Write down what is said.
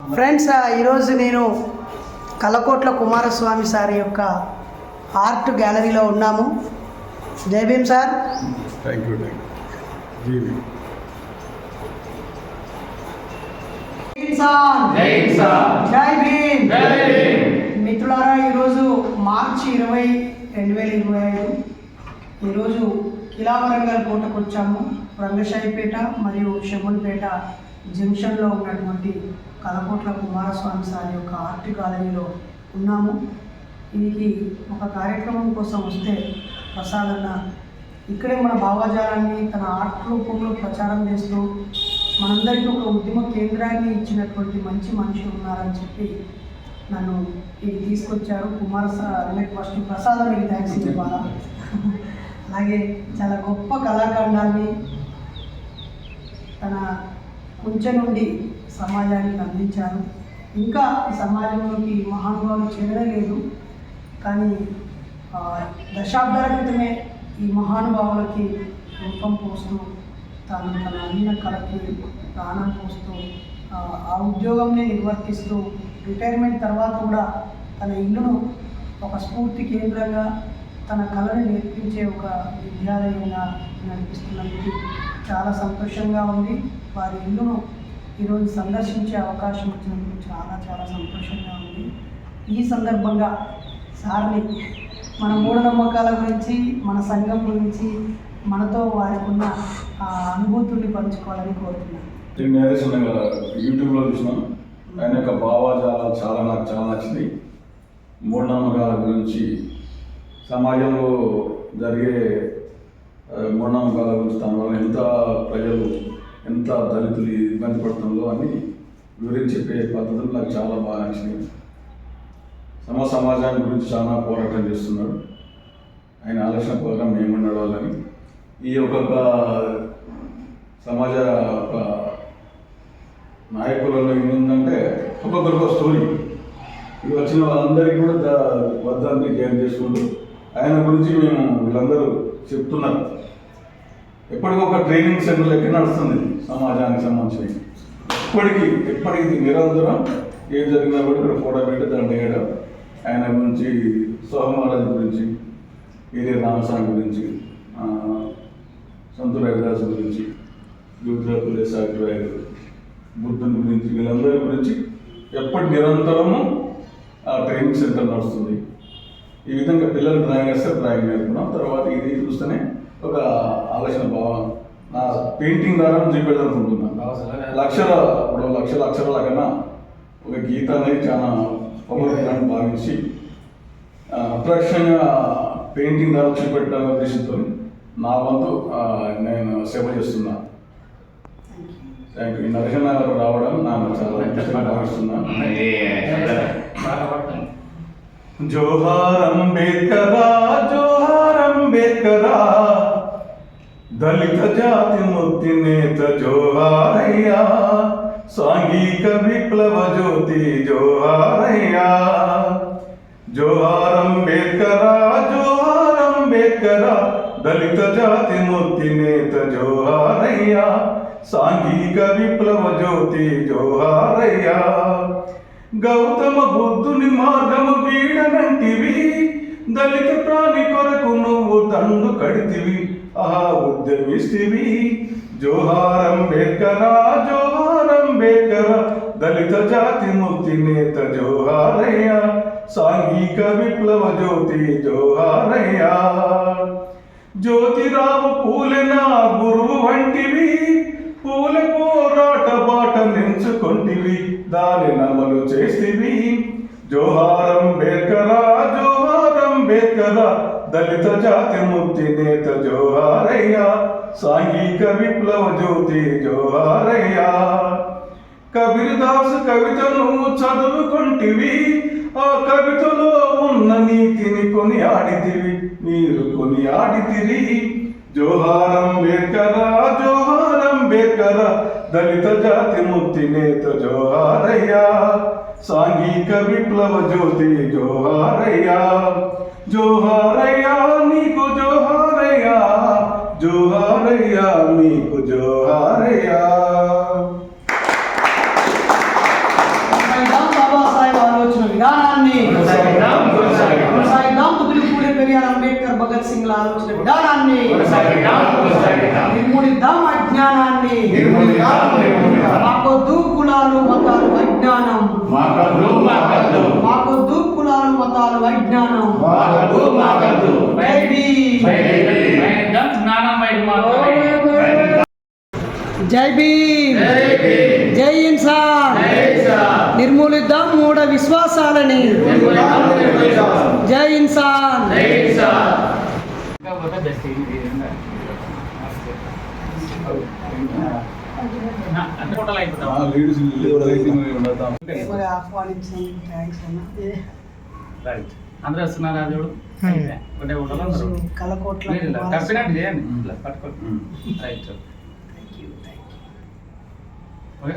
Friends ఈరోజు నేను Kalakotla Kumaraswamy sir యొక్క ఆర్ట్ గ్యాలరీలో ఉన్నాము. జై భీమ్ సార్. థ్యాంక్ యూ జై భీమ్. మిత్రులారా ఈరోజు మార్చి ఇరవై రెండు వేల ఇరవై ఐదు ఈరోజు కిలావరంగల్ కోటకు వచ్చాము రంగశాయిపేట మరియు షెమున్పేట జంక్షన్లో ఉన్నటువంటి కలకోట్ల కుమారస్వామి సార్ యొక్క ఆర్ట్ గ్యాలరీలో ఉన్నాము. దీనికి ఒక కార్యక్రమం కోసం వస్తే ప్రసాదన్న ఇక్కడే మన భావజాలాన్ని తన ఆర్ట్ రూపంలో ప్రచారం చేస్తూ మనందరికీ ఒక ఉద్యమ కేంద్రాన్ని ఇచ్చినటువంటి మంచి మనిషి ఉన్నారని చెప్పి నన్ను ఇది తీసుకొచ్చారు. కుమార సార్ ఫస్ట్ ప్రసాదానికి థ్యాంక్స్ ఇవ్వాలా అలాగే చాలా గొప్ప కళాఖండాన్ని తన నుండి సమాజానికి అందించారు. ఇంకా సమాజంలోకి మహానుభావులు చేరలేదు. కానీ దశాబ్దాల క్రితమే ఈ మహానుభావులకి రూపం పోస్తూ తాను తన అన్న కళకి ప్రాణం పోస్తూ ఆ, ఉద్యోగంని నిర్వర్తిస్తూ రిటైర్మెంట్ తర్వాత కూడా తన ఇల్లును ఒక స్ఫూర్తి కేంద్రంగా తన కళను నేర్పించే ఒక విద్యాలయంగా నడిపిస్తున్నందుకు చాలా సంతోషంగా ఉంది. వారి ఇల్లును ఈరోజు సందర్శించే అవకాశం వచ్చినందుకు చాలా చాలా సంతోషంగా ఉంది. ఈ సందర్భంగా సార్ని మన మూఢనమ్మకాల గురించి మన సంఘం గురించి మనతో వారికి ఉన్న ఆ అనుభూతుల్ని పంచుకోవాలని కోరుతున్నాను. యూట్యూబ్లో చూసినాను ఆయన యొక్క భావాజాలాలు చాలా నాకు చాలా నచ్చింది. మూఢనమ్మకాల గురించి సమాజంలో జరిగే మూఢనమ్మకాల గురించి దానివల్ల ఎంత ప్రజలు ఎంత దళితులు ఇబ్బంది పడుతుందో అని వివరించి చెప్పే పద్ధతులు నాకు చాలా బాగా నచ్చినాయి. సమ సమాజాన్ని గురించి చాలా పోరాటం చేస్తున్నాడు. ఆయన ఆలోచన ప్రకారం మేము నడవాలని. ఈ ఒక్కొక్క సమాజ ఒక నాయకులలో ఏముందంటే ఒక్కొక్కరికి ఒక స్టోరీ. ఇవి వచ్చిన వాళ్ళందరికీ కూడా వద్దని జయం చేసుకుంటూ ఆయన గురించి మేము వీళ్ళందరూ చెప్తున్నారు. ఎప్పటికొక ట్రైనింగ్ సెంటర్ లెక్క నడుస్తుంది సమాజానికి సంబంధించి. ఎప్పటికీ ఎప్పటికీ నిరంతరం ఏం జరిగినా కూడా ఇక్కడ ఫోటో పెట్టి దండ వేయడం ఆయన గురించి సోహమహారాజ్ గురించి ఏరియా రామస్వామి గురించి సంతు రవిదాస్ గురించి రుద్రపులే సాగిరాయలు బుద్ధుని గురించి వీళ్ళందరి గురించి ఎప్పటి నిరంతరము ఆ ట్రైనింగ్ సెంటర్ నడుస్తుంది. ఈ విధంగా పిల్లలు డ్రాయింగ్ వేస్తే డ్రాయింగ్ నేర్పడం తర్వాత ఇది చూస్తేనే ఒక ఆలోచన భావం నా పెయింటింగ్ ద్వారా చూపెడదానుకుంటున్నాను లక్షల ఇప్పుడు లక్షల అక్షరాల కన్నా ఒక గీత అనేది చాలా పవర్ఫుల్ భావించి అప్రక్షంగా పెయింటింగ్ ద్వారా చూపెట్టాలనే ఉద్దేశంతో నా వంతు నేను సేవ చేస్తున్నా. థ్యాంక్ యూ నరసింహ గారు రావడం నాకు చాలా ఇష్టంగా భావిస్తున్నాను జోహార్ అంబేద్కరా జోహార్ అంబేద్కరా దళిత జాతి ముక్తి నేత జోహారయ్యా సాంఘిక విప్లవ జ్యోతి జోహారయ్యా జోహార్ అంబేద్కరా జోహార్ అంబేద్కరా దళిత జాతి ముక్తి నేత జోహారయ్యా సాంఘిక విప్లవ జ్యోతి జోహారయ్యా గౌతమ బుద్ధుని మార్గము వీడనంటివి. దళిత ప్రాణి కొరకు నువ్వు దండు కడితివి. ఆహా ఉద్యమిస్తివి జోహారం బేకరా జోహారం అంబేద్కర దళిత జాతి ముక్తి నేత జోహారయ్య. సాంఘిక విప్లవ జ్యోతి జోహారయ్య. జ్యోతిరావు పూలెన గురువు వంటివి. పూల పోరాట బాట నించుకొంటివి. దాని నమలు చేసివి. జోహారం బేకరా జోహారం బేకరా దళిత జాతి ముక్తి నేత జోహారయ్యా. సాంఘిక విప్లవ జ్యోతి జోహారయ్యా. కబీర్దాస్ కవితను చదువుకుంటివి. ఆ కవితలో ఉన్న నీతిని కొని ఆడితివి మీరు కొని ఆడితిరి జోహార్ అంబేద్కర జోహార్ ಅಂಬೇಡ್ಕರ ದಲಿತ ಜಾತಿ ಮುಕ್ತಿ ನೇತ ಜೋಹಾರಯ್ಯ ಸಾಂಘಿಕ ವಿಪ್ಲವ ಜ್ಯೋತಿ ಜೋಹಾರಯ್ಯ ಜೋಹಾರಯ್ಯ నీకు జోహారయ్య జోహారయ్య నీకు జోహారయ్య అంబేద్కర్ భగత్ సింగ్ ఆలోచన విధానాన్ని నిర్మూలిద్దాం అజ్ఞానాన్ని. మాకొద్దు కులాలు మతాలు అజ్ఞానం. మాకద్దు కులాలు మతాలు అజ్ఞానం. జై భీమ్. జై ఇన్సాన్ జై ఇన్సాన్. నిర్మూలిద్దాం మూఢ విశ్వాసాలని. జై ఇన్సాన్ అందరూ వస్తున్నారు చూడు? ఒకటే ఫోటోలు కలకోట్ల కప్పినట్టు చేయండి. పట్టుకోండి. Right thank you thank you okay